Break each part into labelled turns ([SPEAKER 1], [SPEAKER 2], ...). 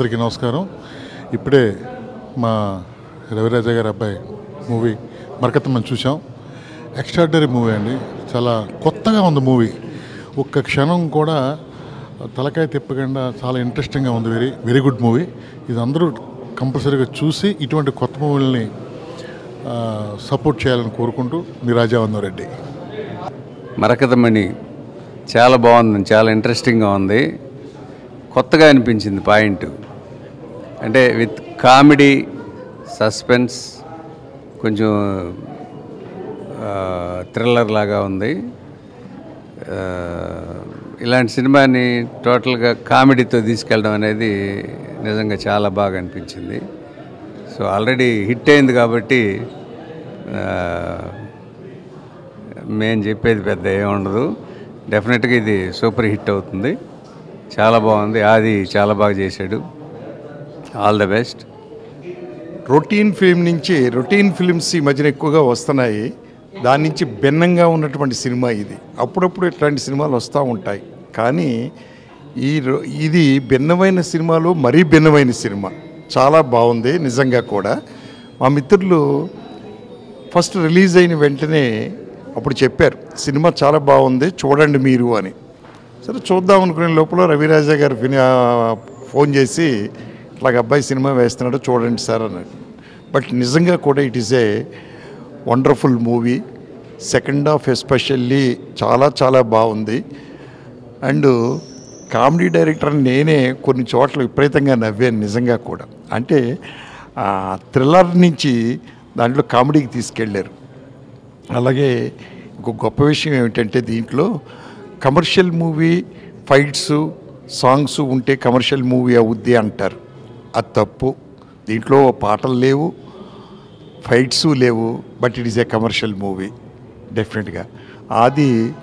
[SPEAKER 1] అందరికీ నమస్కారం. ఇప్పుడే మా రవిరాజ గారి అబ్బాయి మూవీ మరకత్తమని చూసాం ఎక్స్ట్రాడినరీ మూవీ అండి. చాలా కొత్తగా ఉంది మూవీ. ఒక్క క్షణం కూడా తలకాయ తిప్పకుండా చాలా ఇంట్రెస్టింగ్గా ఉంది. వెరీ వెరీ గుడ్ మూవీ ఇది అందరూ కంపల్సరీగా చూసి ఇటువంటి కొత్త మూవీలని సపోర్ట్ చేయాలని కోరుకుంటూ మీ రాజావందం రెడ్డి.
[SPEAKER 2] మరకతమణి చాలా బాగుంది. చాలా ఇంట్రెస్టింగ్గా ఉంది. కొత్తగా అనిపించింది పాయింట్. అంటే విత్ కామెడీ సస్పెన్స్ కొంచెం థ్రిల్లర్ లాగా ఉంది. ఇలాంటి సినిమాని టోటల్గా కామెడీతో తీసుకెళ్ళడం అనేది నిజంగా చాలా బాగా అనిపించింది. సో ఆల్రెడీ హిట్ అయింది కాబట్టి మేము చెప్పేది పెద్ద ఏముండదు డెఫినెట్గా ఇది సూపర్ హిట్ అవుతుంది. చాలా బాగుంది. ఆది చాలా బాగా చేశాడు. All the best
[SPEAKER 3] routine film నుంచి రొటీన్ ఫిల్మ్స్ ఈ మధ్యన ఎక్కువగా వస్తున్నాయి. దాని నుంచి భిన్నంగా ఉన్నటువంటి సినిమా ఇది. అప్పుడప్పుడు ఇట్లాంటి సినిమాలు వస్తూ ఉంటాయి. కానీ ఈ రొ- ఇది భిన్నమైన సినిమాలు మరీ భిన్నమైన సినిమా. చాలా బాగుంది నిజంగా కూడా. మా మిత్రులు ఫస్ట్ రిలీజ్ అయిన వెంటనే అప్పుడు చెప్పారు సినిమా చాలా బాగుంది చూడండి మీరు అని. సరే చూద్దాం అనుకునే లోపల రవిరాజా గారు ఫోన్ చేసి ఇలాగ అబ్బాయి సినిమా వేస్తున్నాడు చూడండి సార్ అన్నాడు బట్ నిజంగా కూడా it is a wonderful movie. Second half especially చాలా చాలా బాగుంది. అండ్ కామెడీ డైరెక్టర్ నేనే కొన్ని చోట్ల విపరీతంగా నవ్వాను నిజంగా కూడా. అంటే థ్రిల్లర్ నుంచి దాంట్లో కామెడీకి తీసుకెళ్ళారు. అలాగే ఇంకో గొప్ప విషయం ఏమిటంటే దీంట్లో కమర్షియల్ మూవీ ఫైట్స్ సాంగ్స్ ఉంటే కమర్షియల్ మూవీ అవుద్ది అంటారు. అది తప్పు. దీంట్లో పాటలు లేవు ఫైట్స్ లేవు but it is a commercial movie డెఫినెట్గా. ఆది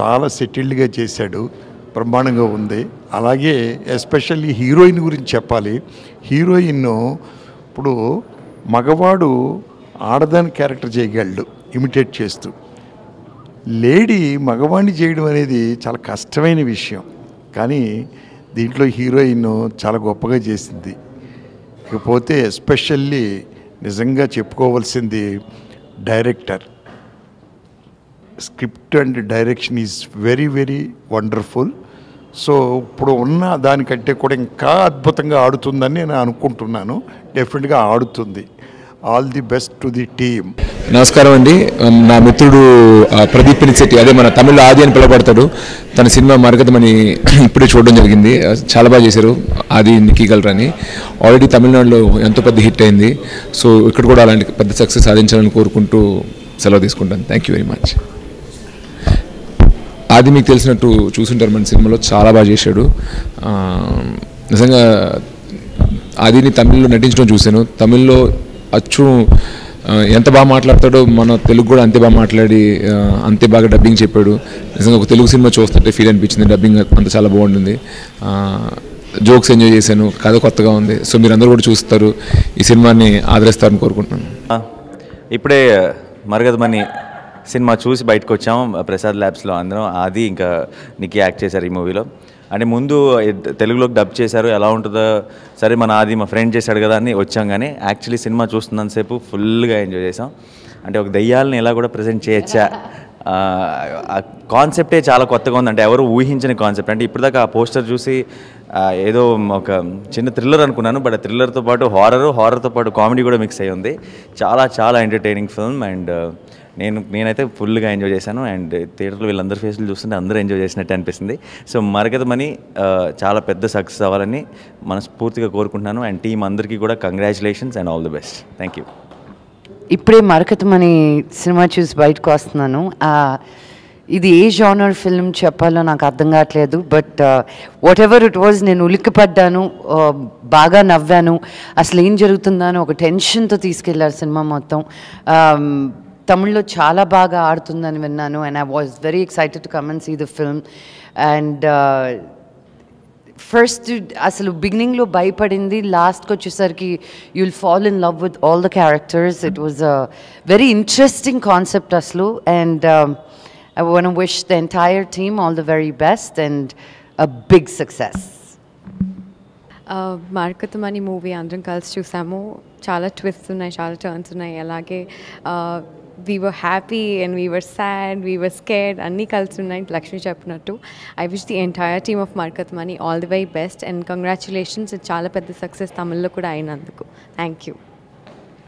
[SPEAKER 3] చాలా సెటిల్డ్గా చేశాడు బ్రహ్మాండంగా ఉంది. అలాగే ఎస్పెషల్లీ హీరోయిన్ గురించి చెప్పాలి. హీరోయిన్ ఇప్పుడు మగవాడు ఆడదాని క్యారెక్టర్ చేయగలడు ఇమిటేట్ చేస్తూ. లేడీ మగవాణ్ణి చేయడం అనేది చాలా కష్టమైన విషయం. కానీ దీంట్లో హీరోయిన్ చాలా గొప్పగా చేసింది. ఇకపోతే ఎస్పెషల్లీ నిజంగా చెప్పుకోవాల్సింది director. Script and direction is very very wonderful. So ఇప్పుడు ఉన్న దానికంటే కూడా ఇంకా అద్భుతంగా ఆడుతుందని నేను అనుకుంటున్నాను. డెఫినెట్గా ఆడుతుంది. All the best to the team.
[SPEAKER 4] నమస్కారం అండి. నా మిత్రుడు ప్రదీప్ పినిశెట్టి అదే మన తమిళ ఆది అని పిలవబడతాడు. తన సినిమా మరకతమని ఇప్పుడే చూడడం జరిగింది. చాలా బాగా చేశారు. ఆది నిక్కీగలరని ఆల్రెడీ తమిళనాడులో ఎంతో పెద్ద హిట్ అయింది. సో ఇక్కడ కూడా అలాంటి పెద్ద సక్సెస్ సాధించాలని కోరుకుంటూ సెలవు తీసుకుంటాను. థ్యాంక్ యూ వెరీ మచ్ ఆది మీకు తెలిసినట్టు చూసుంటారు మన సినిమాలో. చాలా బాగా చేశాడు. నిజంగా ఆదిని తమిళ్ళో నటించడం చూశాను. తమిళ్ళో అచ్చు ఎంత బాగా మాట్లాడతాడో మన తెలుగు కూడా అంతే బాగా మాట్లాడి అంతే బాగా డబ్బింగ్ చెప్పాడు. నిజంగా ఒక తెలుగు సినిమా చూస్తుంటే ఫీల్ అనిపించింది. డబ్బింగ్ అంత చాలా బాగుంటుంది. జోక్స్ ఎంజాయ్ చేశాను. కథ కొత్తగా ఉంది. సో మీరు అందరూ కూడా చూస్తారు. ఈ సినిమాని ఆదరిస్తారని కోరుకుంటున్నాను.
[SPEAKER 5] ఇప్పుడే మరగదమని సినిమా చూసి బయటకు వచ్చాము ప్రసాద్ ల్యాబ్స్లో అందరం. అది ఇంకా నీకు యాక్ట్ చేశారు ఈ మూవీలో అంటే ముందు తెలుగులోకి డబ్ చేశారు ఎలా ఉంటుందో సరే మన ఆది మా ఫ్రెండ్ చేశాడు కదా అని వచ్చాం కానీ యాక్చువల్లీ సినిమా చూస్తున్నంతసేపు ఫుల్గా ఎంజాయ్ చేసాం అంటే ఒక దయ్యాలని ఎలా కూడా ప్రజెంట్ చేయొచ్చా? కాన్సెప్టే చాలా కొత్తగా ఉంది అంటే ఎవరు ఊహించని కాన్సెప్ట్. అంటే ఇప్పటిదాకా ఆ పోస్టర్ చూసి ఏదో ఒక చిన్న థ్రిల్లర్ అనుకున్నాను బట్ థ్రిల్లర్తో పాటు హారర్ హారర్తో పాటు కామెడీ కూడా మిక్స్ అయ్యి ఉంది. చాలా చాలా ఎంటర్టైనింగ్ ఫిల్మ్ అండ్ నేను నేనైతే ఫుల్గా ఎంజాయ్ చేశాను అండ్ థియేటర్లో వీళ్ళందరి ఫేస్లు చూస్తుంటే అందరూ ఎంజాయ్ చేసినట్టు అనిపిస్తుంది. సో మరకతమని చాలా పెద్ద సక్సెస్ అవ్వాలని మనస్ఫూర్తిగా కోరుకుంటున్నాను అండ్ టీం అందరికీ కూడా congratulations and all the best. Thank you.
[SPEAKER 6] ఇప్పుడే మరకతమని సినిమా చూసి బయటకు వస్తున్నాను. ఇది ఏ జానర్ ఫిల్మ్ చెప్పాలో నాకు అర్థం కావట్లేదు but whatever it was నేను ఉలిక్కిపడ్డాను బాగా నవ్వాను. అసలు ఏం జరుగుతుందా అని ఒక టెన్షన్తో తీసుకెళ్ళారు సినిమా మొత్తం. తమిళ్ళో చాలా బాగా ఆడుతుందని విన్నాను and I was very excited to come and see the film and first అసలు బిగినింగ్లో భయపడింది లాస్ట్కి వచ్చేసరికి you'll fall in love with all the characters it was a very interesting concept అసలు. And I one wish the entire team all the very best and a big success
[SPEAKER 7] Marakathamani movie అందరం కలిసి చూసాము. చాలా twist ఉన్నాయి చాలా turns ఉన్నాయి. అలాగే uh, we were happy and we were sad we were scared అన్నీ కలిసి ఉన్నాయి లక్ష్మి చెప్పినట్టు. I wish the entire team of Marakathamani all the very best and congratulations చాలా పెద్ద సక్సెస్ తమిళ్ళో కూడా అయినందుకు. Thank you